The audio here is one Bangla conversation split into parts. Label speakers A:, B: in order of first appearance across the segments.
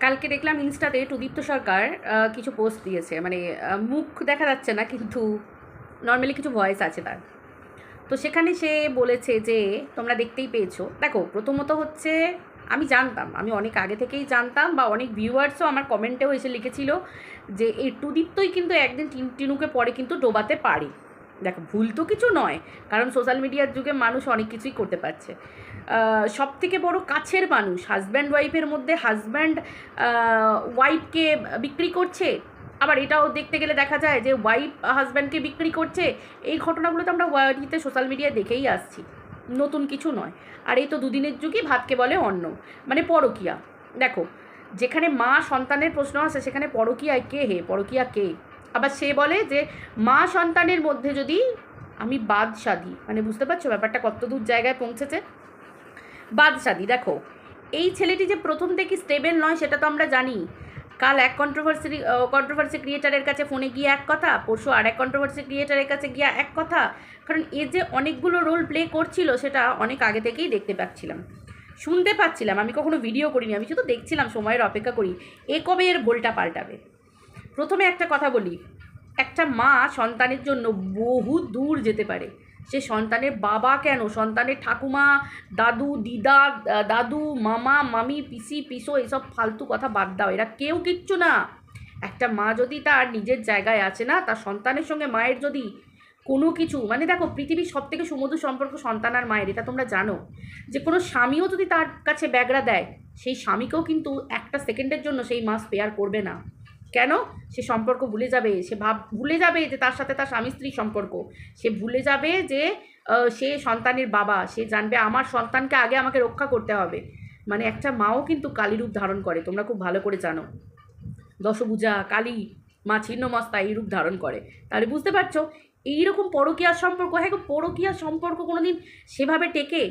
A: কালকে দেখলাম ইনস্টাতে টুদীপ্ত সরকার কিছু পোস্ট দিয়েছে। মানে মুখ দেখা যাচ্ছে না, কিন্তু নর্মালি কিছু ভয়েস আছে তার। তো সেখানে সে বলেছে যে, তোমরা দেখতেই পেয়েছ। দেখো, প্রথমত হচ্ছে আমি জানতাম, আমি অনেক আগে থেকেই জানতাম বা অনেক ভিউয়ার্সও আমার কমেন্টেও এসে লিখেছিল যে, এই টুদীপ্তই কিন্তু একদিন টিন- টিনুকে পরে কিন্তু ডোবাতে পারে। দেখো, ভুল তো কিছু নয়, কারণ সোশ্যাল মিডিয়ার যুগে মানুষ অনেক কিছুই করতে পারছে। সব থেকে বড় কাছের মানুষ হাজব্যান্ড ওয়াইফের মধ্যে হাজব্যান্ড ওয়াইফকে বিক্রি করছে? আবার এটাও দেখতে গেলে দেখা যায় যে ওয়াইফ হাজব্যান্ডকে বিক্রি করছে? এই ঘটনাগুলো তো আমরা ওয়াইতে সোশ্যাল মিডিয়ায় দেখেই আসছি। নতুন কিছু নয়। আর এই তো দুদিনের যুগই ভাতকে বলে অন্ন মানে পরকিয়া। দেখো, যেখানে মা সন্তানের প্রশ্ন আসে, সেখানে পরকিয়ায় কে হে? পরকিয়া কে? আবার সে বলে যে, মা সন্তানের মধ্যে যদি আমি বাদশাদি মানে বুঝতে পারছ ব্যাপারটা কত দূর জায়গায় পৌঁছেছে? বাদ বাদশাদি দেখো, এই ছেলেটি যে প্রথম থেকে স্টেবেল নয়, সেটা তো আমরা জানি। কাল এক কন্ট্রোভার্সি কন্ট্রোভার্সি ক্রিয়েটারের কাছে ফোনে গিয়ে এক কথা, পরশু আর এক কন্ট্রোভার্সি ক্রিয়েটারের কাছে গিয়ে এক কথা। কারণ এ যে অনেকগুলো রোল প্লে করছিল, সেটা অনেক আগে থেকেই দেখতে পাচ্ছিলাম। শুনতে পাচ্ছিলাম, আমি কখনো ভিডিও করিনি, আমি শুধু দেখছিলাম, সময়ের অপেক্ষা করি, এ কবে এর ভোলটা পাল্টাবে? প্রথমে একটা কথা বলি, একটা মা সন্তানের জন্য বহু দূর যেতে পারে। সে সন্তানের বাবা কেন? সন্তানের ঠাকুমা, দাদু, দিদা দাদু, মামা, মামি, পিসি, পিসো, এসব ফালতু কথা বাদ দাও, এরা কেউ কিচ্ছু না। একটা মা যদি তার নিজের জায়গায় আছে না, তার সন্তানের সঙ্গে মায়ের যদি কোনো কিছু মানে দেখো, পৃথিবীর সব থেকে সুমধুর সম্পর্ক সন্তান আর মায়ের, এটা তোমরা জানো। যে কোনো স্বামীও যদি তার কাছে ব্যাগরা দেয়, সেই স্বামীকেও কিন্তু একটা সেকেন্ডের জন্য সেই মা স্পেয়ার করবে না। কেন? সে সম্পর্ক ভুলে যাবে, সে ভাব, ভুলে যাবে যে তার সাথে তার স্বামী স্ত্রীর সম্পর্ক। সে ভুলে যাবে যে সে সন্তানের বাবা, সে জানবে আমার সন্তানকে আগে আমাকে রক্ষা করতে হবে। মানে একটা মাও কিন্তু কালী রূপ ধারণ করে, তোমরা খুব ভালো করে জানো। দশভূজা, কালী, মা ছিন্নমস্তা এই রূপ ধারণ করে। তাহলে বুঝতে পারছ? এইরকম পরকীয়ার সম্পর্ক হ্যাঁ পরকীয়ার সম্পর্ক কোনোদিন সেভাবে টেকে,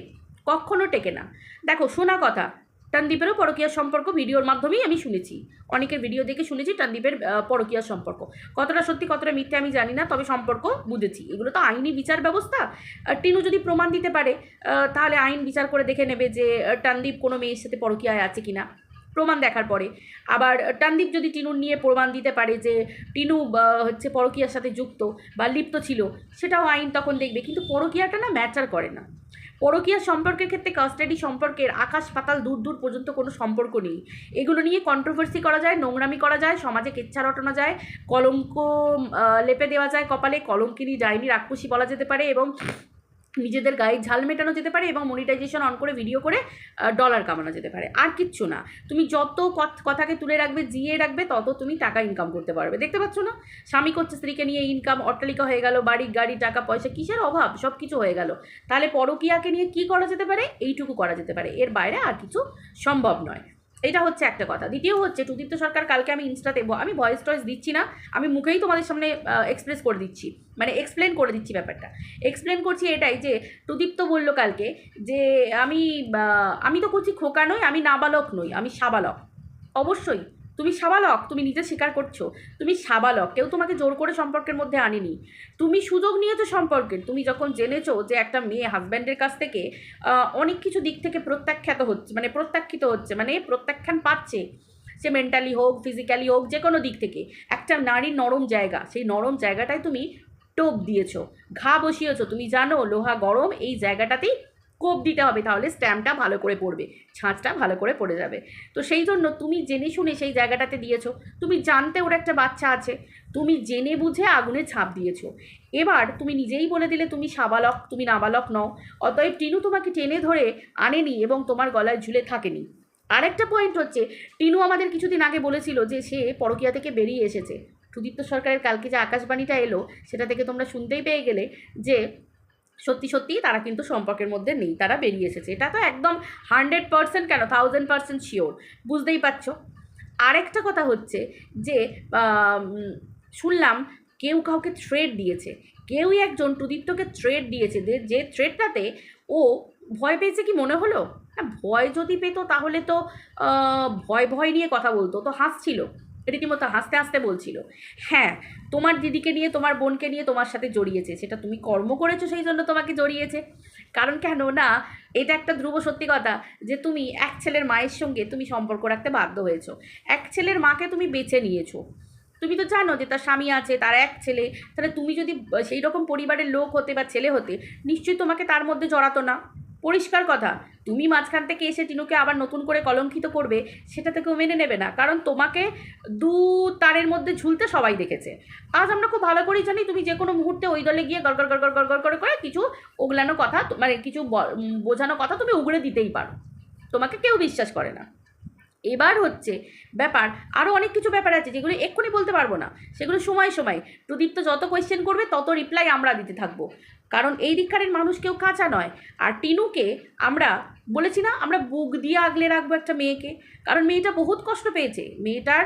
A: কখনো টেকে না। দেখো, শোনা কথা টানদীপেরও পরকীয়ার সম্পর্ক ভিডিওর মাধ্যমেই আমি শুনেছি। অনেকের ভিডিও দেখে শুনেছি টানদীপের আহ, পরকীয়ার সম্পর্ক। কতটা সত্যি কতটা মিথ্যে আমি জানি না তবে সম্পর্ক বুঝেছি। এগুলো তো আইনি বিচার ব্যবস্থা। টিনু যদি প্রমাণ দিতে পারে তাহলে আইন বিচার করে দেখে নেবে যে টানদীপ কোনো মেয়ের সাথে পরকীয়ায় আছে কিনা। প্রমাণ দেখার পরে। আবার টানদীপ যদি টিনুর নিয়ে প্রমাণ দিতে পারে যে টিনু হচ্ছে পরকীয়ার সাথে যুক্ত বা লিপ্ত ছিল সেটাও আইন তখন দেখবে। কিন্তু পরকীয়াটা না ম্যাচার করে না। পরকীয়া সম্পর্কের ক্ষেত্রে কাস্টাডি সম্পর্কের আকাশ পাতাল দূর দূর পর্যন্ত কোনো সম্পর্ক নেই। এগুলো নিয়ে কন্ট্রোভার্সি করা যায়, নোংরামি করা যায়, সমাজে কেচ্ছা রটানো যায়, কলঙ্ক লেপে দেওয়া যায় কপালে, কলঙ্কিনী ডাইনি, রাক্ষসী বলা যেতে পারে এবং নিজেদের গায়ে ঝাল মেটানো যেতে পারে এবং মনিটাইজেশন অন করে ভিডিও করে ডলার কামানো যেতে পারে। আর কিচ্ছু না। তুমি যত কথ- কথাকে তুলে রাখবে, জিয়ে রাখবে, তত তুমি টাকা ইনকাম করতে পারবে। দেখতে পাচ্ছ না? স্বামী করছে স্ত্রীকে নিয়ে ইনকাম অট্টালিকা হয়ে গেল, বাড়ি, গাড়ি, টাকা, পয়সা, কিসের অভাব? সব কিছু হয়ে গেল। তাহলে পরকীয়াকে নিয়ে কি করা যেতে পারে? এইটুকু করা যেতে পারে। এর বাইরে আর কিছু সম্ভব নয়। এটা হচ্ছে একটা কথা। দ্বিতীয় হচ্ছে সুদীপ্ত সরকার কালকে আমি ইনস্টাতে আমি ভয়েস টয়েস দিচ্ছি না, আমি মুখেই তোমাদের সামনে এক্সপ্রেস করে দিচ্ছি। মানে এক্সপ্লেন করে দিচ্ছি ব্যাপারটা। এক্সপ্লেন করছি এটাই যে সুদীপ্ত বলল কালকে যে, আমি আমি তো করছি খোকা নই, আমি নাবালক নই, আমি সাবালক। অবশ্যই। তুমি সাবালক, তুমি নিজে স্বীকার করছ। তুমি সাবালক, কেউ তোমাকে জোর করে সম্পর্কের মধ্যে আনেনি। তুমি সুযোগ নিয়েছো সম্পর্কের। তুমি যখন জেনেছো যে একটা মেয়ে হাজব্যান্ডের কাছ থেকে অনেক কিছু দিক থেকে প্রত্যাখ্যাত হচ্ছে মানে প্রত্যাখ্যিত হচ্ছে মানে প্রত্যাখ্যান পাচ্ছে। সে মেন্টালি হোক ফিজিক্যালি হোক, যে কোনো দিক থেকে। একটা নারীর নরম জায়গা, সেই নরম জায়গাটায় তুমি টোপ দিয়েছ, ঘা বসিয়েছো। তুমি জানো লোহা গরম, এই জায়গাটাতেই কোপ দিতে হবে, তাহলে স্ট্যাম্পটা ভালো করে পড়বে, ছাঁচটা ভালো করে পড়ে যাবে। তো সেই জন্য তুমি জেনে শুনে সেই জায়গাটাতে দিয়েছ, তুমি জানতে ওর একটা বাচ্চা আছে, তুমি জেনে বুঝে আগুনে ছাপ দিয়েছ। এবার তুমি নিজেই বলে দিলে তুমি সাবালক, তুমি নাবালক নও, অতএব টিনু তোমাকে টেনে ধরে আনেনি এবং তোমার গলায় ঝুলে থাকেনি। আরেকটা পয়েন্ট হচ্ছে, টিনু আমাদের কিছুদিন আগে বলেছিল যে সে পরকিয়া থেকে বেরিয়ে এসেছে। সুদীপ্ত সরকারের কালকে যে আকাশবাণীটা এলো, সেটা থেকে তোমরা শুনতেই পেয়ে গেলে যে সত্যি সত্যি তারা কিন্তু সম্পর্কের মধ্যে নেই, তারা বেরিয়ে এসেছে। এটা তো একদম হান্ড্রেড পার্সেন্ট কেন? থাউজেন্ড পার্সেন্ট শিওর বুঝতেই পারছ? আরেকটা কথা হচ্ছে যে শুনলাম কেউ কাউকে থ্রেড দিয়েছে। কেউই একজন প্রদীপ্তকে থ্রেড দিয়েছে যে যে থ্রেডটাতে ও ভয় পেয়েছে কি মনে হলো? হ্যাঁ ভয় যদি পেতো তাহলে তো ভয় ভয় নিয়ে কথা বলতো, তো হাসছিল। রীতিমতো হাসতে হাসতে বলছিল হ্যাঁ তোমার দিদিকে নিয়ে, তোমার বোনকে নিয়ে তোমার সাথে জড়িয়েছে, সেটা তুমি কর্ম করেছ সেই জন্য তোমাকে জড়িয়েছে। কারণ কেন না, এটা একটা ধ্রুব সত্যি কথা যে তুমি এক ছেলের মায়ের সঙ্গে তুমি সম্পর্ক রাখতে বাধ্য হয়েছো। এক ছেলের মাকে তুমি বেছে নিয়েছো। তুমি তো জানো যে তার স্বামী আছে, তার এক ছেলে, তাহলে তুমি যদি সেই রকম পরিবারের লোক হতে বা ছেলে হতে, নিশ্চয়ই তোমাকে তার মধ্যে জড়াতো না। পরিষ্কার কথা। তুমি মাঝখান থেকে এসে টিনুকে আবার নতুন করে কলঙ্কিত করবে, সেটা কেউ মেনে নেবে না। কারণ তোমাকে দু তারের মধ্যে ঝুলতে সবাই দেখেছে। আজ আমরা খুব ভালো করেই জানি তুমি যে কোনো মুহূর্তে ওই দলে গিয়ে গড় গড় গড় গড় করে করে কিছু ওগলানো কথা মানে কিছু বোঝানো কথা তুমি উগড়ে দিতেই পারো। তোমাকে কেউ বিশ্বাস করে না। এবার হচ্ছে ব্যাপার আরও অনেক কিছু ব্যাপার আছে যেগুলো এক্ষুনি বলতে পারব না। সেগুলো সময় সময়। প্রদীপ্ত যত কোয়েশ্চেন করবে, তত রিপ্লাই আমরা দিতে থাকব। কারণ এই দিককারের মানুষ কেউ কাঁচা নয়। আর টিনুকে আমরা বলেছি না, আমরা বুক দিয়ে আগলে রাখব একটা মেয়েকে। কারণ মেয়েটা বহুত কষ্ট পেয়েছে। মেয়েটার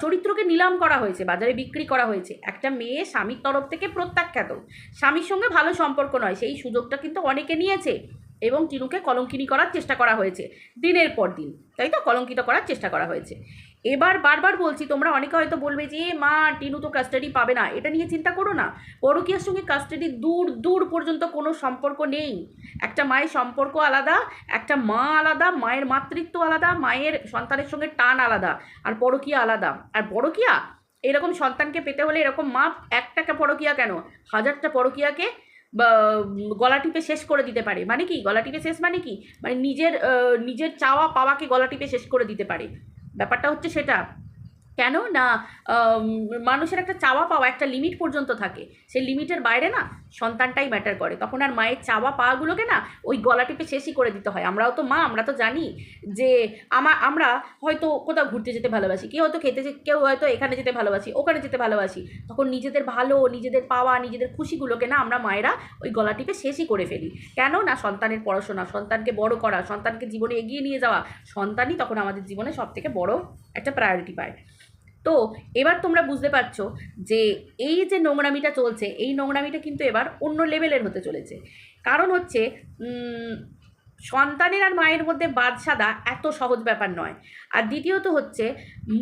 A: চরিত্রকে নিলাম করা হয়েছে, বাজারে বিক্রি করা হয়েছে। একটা মেয়ে স্বামীর তরফ থেকে প্রত্যাখ্যাত। স্বামীর সঙ্গে ভালো সম্পর্ক নয়, সেই সুযোগটা কিন্তু অনেকে নিয়েছে। এবং টিনুকে কলঙ্কিনী করার চেষ্টা করা হয়েছে, দিনের পর দিন। তাই তো? কলঙ্কিত করার চেষ্টা করা হয়েছে। এবার বারবার বলছি, তোমরা অনেকে হয়তো বলবে যে, "এ মা, টিনু তো কাস্টাডি পাবে না। এটা নিয়ে চিন্তা করো না। পরকীয়ার সঙ্গে কাস্টাডি দূর দূর পর্যন্ত কোনো সম্পর্ক নেই। একটা মায়ের সম্পর্ক আলাদা, একটা মা আলাদা, মায়ের মাতৃত্ব আলাদা, মায়ের সন্তানের সঙ্গে টান আলাদা, আর পরকীয়া আলাদা। আর পরকীয়া? এরকম সন্তানকে পেতে হলে এরকম মা, একটাকে পরকীয়া কেন? হাজারটা পরকীয়াকে গলা টিপে শেষ করে দিতে পারে। মানে কি? গলা টিপে শেষ মানে কি? মানে নিজের নিজের চাওয়া পাওয়াকে গলা টিপে শেষ করে দিতে পারে। ব্যাপারটা হচ্ছে সেটা। কেন? না মানুষের একটা চাওয়া পাওয়া, একটা লিমিট পর্যন্ত থাকে। সেই লিমিটের বাইরে না সন্তানটাই ম্যাটার করে। তখন আর মায়ের চাওয়া পাওয়াগুলোকে না ওই গলা টিপে শেষই করে দিতে হয়। আমরাও তো মা, আমরা তো জানি যে আমা, আমরা হয়তো কোথাও ঘুরতে যেতে ভালোবাসি, কেউ হয়তো খেতে কেউ হয়তো এখানে যেতে ভালোবাসি, ওখানে যেতে ভালোবাসি। তখন নিজেদের ভালো, নিজেদের পাওয়া, নিজেদের খুশিগুলোকে না আমরা মায়েরা ওই গলা টিপে শেষই করে ফেলি। কেন? না, সন্তানের পড়াশোনা, সন্তানকে বড় করা, সন্তানকে জীবনে এগিয়ে নিয়ে যাওয়া, সন্তানই তখন আমাদের জীবনে সব থেকে বড় একটা প্রায়োরিটি পায়। তো এবার তোমরা বুঝতে পারছ যে এই যে নোংরামিটা চলছে, এই নোংরামিটা কিন্তু এবার অন্য লেভেলের হতে চলেছে। কারণ হচ্ছে সন্তানের আর মায়ের মধ্যে বাদ সাদা এত সহজ ব্যাপার নয়। আর দ্বিতীয়ত হচ্ছে,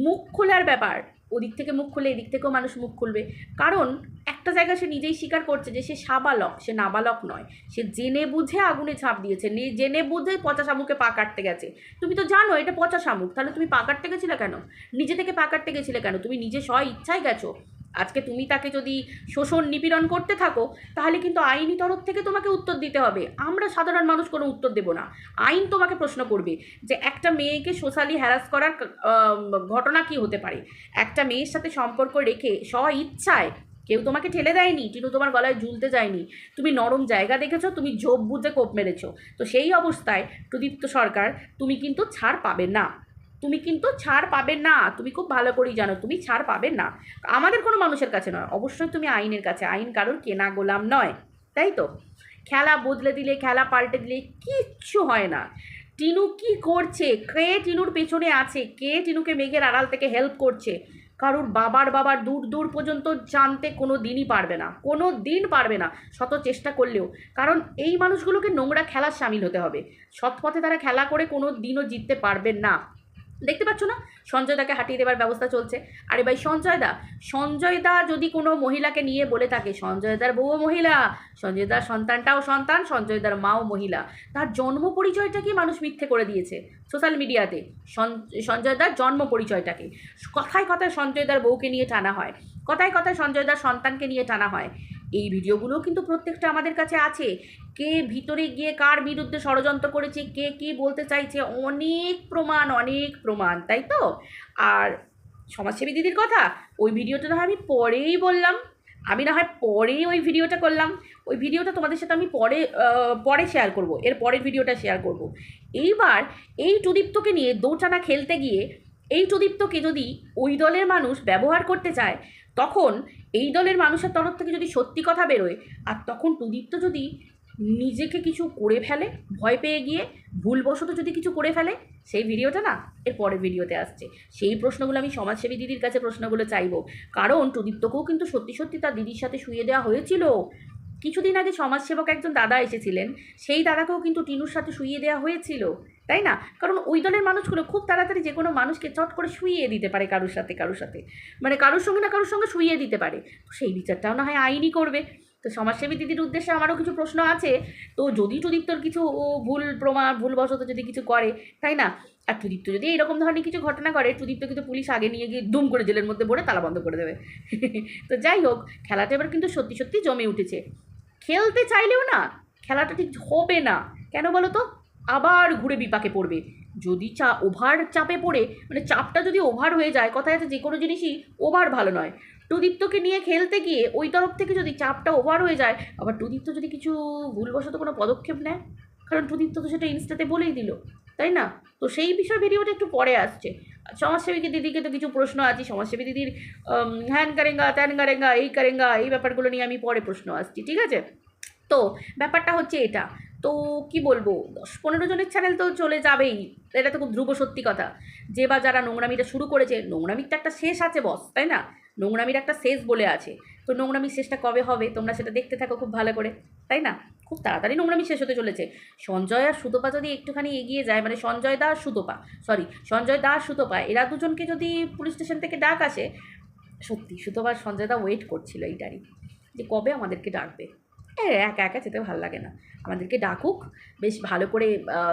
A: মুখ খোলার ব্যাপার ওদিক থেকে মুখ খুলে এদিক থেকেও মানুষ মুখ খুলবে। কারণ একটা জায়গা সে নিজেই স্বীকার করছে যে সে সাবালক, সে নাবালক নয়। সে জেনে বুঝে আগুনে ঝাঁপ দিয়েছে জেনে বুঝে পচা শামুকে পা কাটতে গেছে। তুমি তো জানো এটা পচা শামুক, তাহলে তুমি পা কাটতে গেছিলে কেন? নিজে থেকে পা কাটতে গেছিলে কেন? তুমি নিজে স্ব ইচ্ছায় গেছো। আজকে তুমি তাকে যদি শোষণ নিপীড়ন করতে থাকো, তাহলে কিন্তু আইনি তরফ থেকে তোমাকে উত্তর দিতে হবে। আমরা সাধারণ মানুষ কোনো উত্তর দেব না। আইন তোমাকে প্রশ্ন করবে যে একটা মেয়েকে সোশ্যালি হ্যারাস করার ঘটনা কি হতে পারে? একটা মেয়ের সাথে সম্পর্ক রেখে স্ব ইচ্ছায় কেউ তোমাকে ঠেলে দেয়নি? টিনু তোমার গলায় ঝুলতে যায়নি। তুমি নরম জায়গা দেখেছ, তুমি ঝোপ বুঝে কোপ মেরেছো। তো সেই অবস্থায়, প্রদীপ্ত সরকার, তুমি কিন্তু ছাড় পাবে না। তুমি কিন্তু ছাড় পাবে না। তুমি খুব ভালো করেই জানো, তুমি ছাড় পাবে না। আমাদের কোনো মানুষের কাছে নয়, অবশ্যই তুমি আইনের কাছে, আইন কারোর কেনা গোলাম নয়, তাই তো? খেলা বদলে দিলে, খেলা পাল্টে দিলে কিচ্ছু হয় না। টিনু কি করছে? কে টিনুর পেছনে আছে? কে টিনুকে মেঘের আড়াল থেকে হেল্প করছে? কারোর বাবার বাবার দূর দূর পর্যন্ত জানতে কোনো দিনই পারবে না, কোনো দিন পারবে না, শত চেষ্টা করলেও। কারণ এই মানুষগুলোকে নোংরা খেলার সামিল হতে হবে। সৎ পথে তারা খেলা করে কোনো দিনও জিততে পারবেন না। দেখতে পাচ্ছ না? সঞ্জয় দাকে হাঁটিয়ে দেওয়ার ব্যবস্থা চলছে। আরে ভাই সঞ্জয় দা সঞ্জয় দা যদি কোনো মহিলাকে নিয়ে বলে থাকে সঞ্জয় দার বউও মহিলা সঞ্জয় দার সন্তানটাও সন্তান সঞ্জয় দার মাও মহিলা, তার জন্ম পরিচয়টা কি মানুষ মিথ্যে করে দিয়েছে সোশ্যাল মিডিয়াতে? সন- সঞ্জয় দার জন্ম পরিচয়টাকে। কথায় কথায় সঞ্জয় দার বউকে নিয়ে টানা হয়। কথায় কথায় সঞ্জয় দার সন্তানকে নিয়ে টানা হয়। এই ভিডিওগুলোও কিন্তু প্রত্যেকটা আমাদের কাছে আছে। কে ভিতরে গিয়ে কার বিরুদ্ধে ষড়যন্ত্র করেছে, কে কি বলতে চাইছে, অনেক প্রমাণ অনেক প্রমাণ, তাই তো? আর সমাজসেবী দিদির কথা, ওই ভিডিওটা না আমি পরেই বললাম। আমি না হয় পরেই ওই ভিডিওটা করলাম। ওই ভিডিওটা তোমাদের সাথে আমি পরে পরে শেয়ার করব, এর পরের ভিডিওটা শেয়ার করব। এইবার এই টুদীপ্তকে নিয়ে দোটানা খেলতে গিয়ে, এই টুদীপ্তকে যদি ওই দলের মানুষ ব্যবহার করতে চায় তখন এই দলের মানুষের তরফ থেকে যদি সত্যি কথা বেরোয়, আর তখন প্রদীপ্ত যদি নিজেকে কিছু করে ফেলে, ভয় পেয়ে গিয়ে ভুলবশত যদি কিছু করে ফেলে, সেই ভিডিওটা না এর পরের ভিডিওতে আসছে। সেই প্রশ্নগুলো আমি সমাজসেবী দিদির কাছে প্রশ্নগুলো চাইব। কারণ প্রদীপ্তকেও কিন্তু সত্যি সত্যি তার দিদির সাথে শুয়ে দেওয়া হয়েছিল। কিছুদিন আগে সমাজসেবক একজন দাদা এসেছিলেন, সেই দাদাকেও কিন্তু টিনুর সাথে শুইয়ে দেওয়া হয়েছিল, তাই না? কারণ ওই দলের মানুষগুলো খুব তাড়াতাড়ি যে কোনো মানুষকে চট করে শুইয়ে দিতে পারে কারোর সাথে কারোর সাথে। মানে কারোর সঙ্গে না কারোর সঙ্গে শুইয়ে দিতে পারে। সেই বিচারটাও না হয় আইনই করবে। তো সমাজসেবী দিদির উদ্দেশ্যে আমারও কিছু প্রশ্ন আছে। তো যদি সুদীপ্তর কিছু ভুল প্রমাণ, ভুলবশত যদি কিছু করে, তাই না? আর সুদীপ্ত যদি এরকম ধরনের কিছু ঘটনা করে, সুদীপ্ত কিন্তু পুলিশ আগে নিয়ে গিয়ে দুম করে জেলের মধ্যে ভরে তালা বন্ধ করে দেবে। তো যাই হোক, খেলাটা এবার কিন্তু সত্যি সত্যি জমে উঠেছে। খেলতে চাইলেও না, খেলাটা ঠিক হবে না। কেন বলো তো? আবার ঘুরে বিপাকে পড়বে। যদি চা, ওভার চাপে পড়ে মানে চাপটা যদি ওভার হয়ে যায়, কথায় আছে যে কোনো জিনিসই ওভার ভালো নয়। টুদীপ্তকে নিয়ে খেলতে গিয়ে ওই তরফ থেকে যদি চাপটা ওভার হয়ে যায়, আবার টুদীপ্ত যদি কিছু ভুলবশত কোনো পদক্ষেপ নেয়? কারণ টুদীপ্ত তো সেটা ইনস্টাতে বলেই দিল। তাই না? তো সেই বিষয় ভিডিওটা একটু পরে আসছে। সমাজসেবীকে দিদিকে তো কিছু প্রশ্ন আছে। সমাজসেবী দিদির হ্যান কারেঙ্গা, ত্যান কারেঙ্গা, এই কারেঙ্গা, এই ব্যাপারগুলো নিয়ে আমি পরে প্রশ্ন আসছি, ঠিক আছে? তো ব্যাপারটা হচ্ছে এটা। তো কি বলব? দশ পনেরো জনের চ্যানেল তো চলে যাবেই। এটা তো খুব ধ্রুব সত্যি কথা। যে বা যারা নোংরামিটা শুরু করেছে, নোংরামির তো একটা শেষ আছে বস তাই না? নোংরামির একটা শেষ বলে আছে। তো নোংরামির শেষটা কবে হবে? তোমরা সেটা দেখতে থাকো খুব ভালো করে, তাই না? খুব তাড়াতাড়ি নোংরামি শেষ হতে চলেছে। সঞ্জয় আর সুতপা যদি একটুখানি এগিয়ে যায় মানে সঞ্জয় দা আর সুতপা সরি সঞ্জয় দা আর সুতপা, এরা দুজনকে যদি পুলিশ স্টেশন থেকে ডাক আসে, সত্যি সুতপা সঞ্জয় দা ওয়েট করছিল এইটারই যে কবে আমাদেরকে ডাকবে। একা একা যেতে ভালো লাগে না। আমাদেরকে ডাকুক, বেশ ভালো করে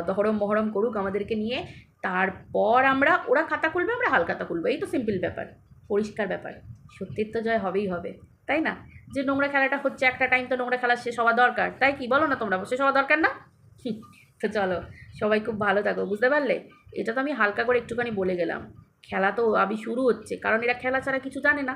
A: দহরম মহরম করুক আমাদেরকে নিয়ে, তারপর আমরা, ওরা খাতা খুলবে, আমরা হালখাতা খুলবো। এই তো সিম্পল ব্যাপার, পরিষ্কার ব্যাপার। সত্যির তো জয় হবেই হবে, তাই না? যে নোংরা খেলাটা হচ্ছে একটা টাইম তো নোংরা খেলা শেষ হওয়া দরকার। তাই কি? বলো না তোমরা, শেষ হওয়া দরকার না? তো চলো, সবাই খুব ভালো থাকো, বুঝতে পারলে? এটা তো আমি হালকা করে একটুখানি বলে গেলাম। খেলা তো আবি শুরু হচ্ছে, কারণ এরা খেলা ছাড়া কিছু জানে না।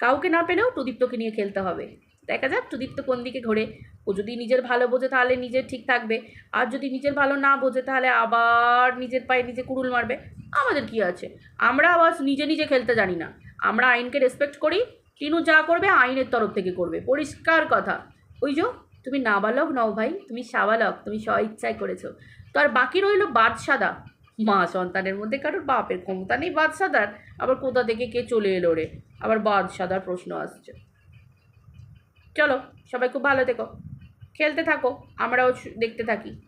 A: কাউকে না পেলেও প্রদীপ্তকে নিয়ে খেলতে হবে। দেখা যাক প্রদীপ্ত কোন দিকে ঘোরে। ও যদি নিজের ভালো বোঝে তাহলে নিজের ঠিক থাকবে। আর যদি নিজের ভালো না বোঝে তাহলে আবার নিজের পায়ে নিজে কুড়ুল মারবে। আমাদের কি আছে? আমরা আবার নিজে নিজে খেলতে জানি না। আমরা আইনকে রেসপেক্ট করি টিনু যা করবে, আইনের তরফ থেকে করবে। পরিষ্কার কথা। ওই যে, তুমি নাবালক নও ভাই, তুমি সাবালক, তুমি স্ব ইচ্ছায় করেছ। তো আর বাকি রইল বাদশাদা। মা সন্তানের মধ্যে কারোর বাপের ক্ষমতা নেই বাদশাদার। আবার কোথা থেকে কে চলে এলো রে? আবার বাদশাদার প্রশ্ন আসছে। চলো, সবাই খুব ভালো থেকো। খেলতে থাকো, আমরাও দেখতে থাকি।